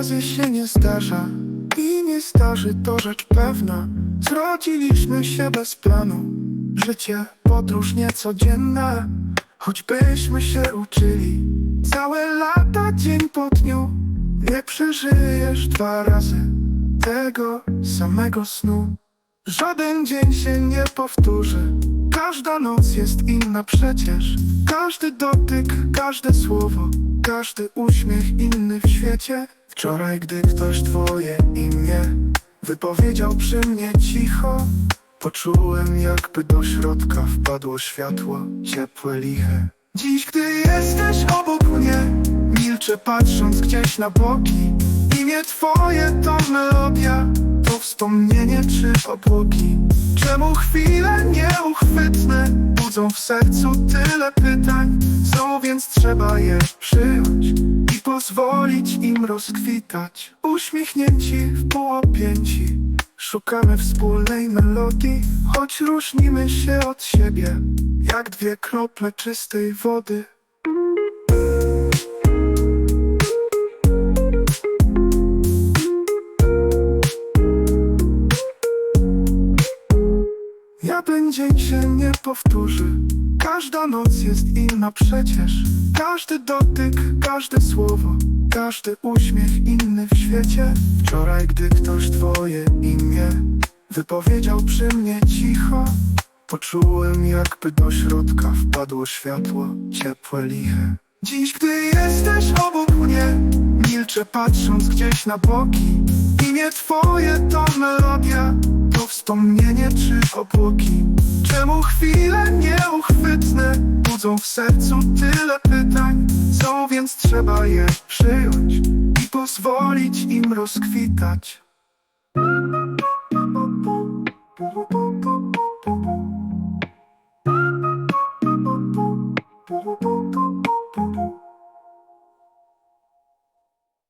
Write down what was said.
razy się nie zdarza I nie zdarzy to rzecz pewna. Zrodziliśmy się bez planu. Życie, podróż niecodzienna Choćbyśmy się uczyli Całe lata, dzień po dniu. Nie przeżyjesz dwa razy Tego samego snu. Żaden dzień się nie powtórzy. Każda noc jest inna przecież. Każdy dotyk, każde słowo Każdy uśmiech inny w świecie. Wczoraj, gdy ktoś twoje imię Wypowiedział przy mnie cicho Poczułem jakby do środka wpadło światło Ciepłe, liche. Dziś, gdy jesteś obok mnie Milczę patrząc gdzieś na boki Imię twoje to melodia To wspomnienie czy obłoki? Czemu chwile nieuchwytne Budzą w sercu tyle pytań? Są więc trzeba je przyjąć I pozwolić im rozkwitać. Uśmiechnięci w półopięci. Szukamy wspólnej melodii Choć różnimy się od siebie Jak dwie krople czystej wody Jeden dzień się nie powtórzy. Każda noc jest inna przecież. Każdy dotyk, każde słowo Każdy uśmiech inny w świecie. Wczoraj, gdy ktoś twoje imię Wypowiedział przy mnie cicho Poczułem jakby do środka wpadło światło Ciepłe, liche. Dziś, gdy jesteś obok mnie Milczę patrząc gdzieś na boki. Imię twoje to melodia To wspomnienie czy obłoki Czemu chwile nieuchwytne Budzą w sercu tyle pytań? Są więc trzeba je przyjąć I pozwolić im rozkwitać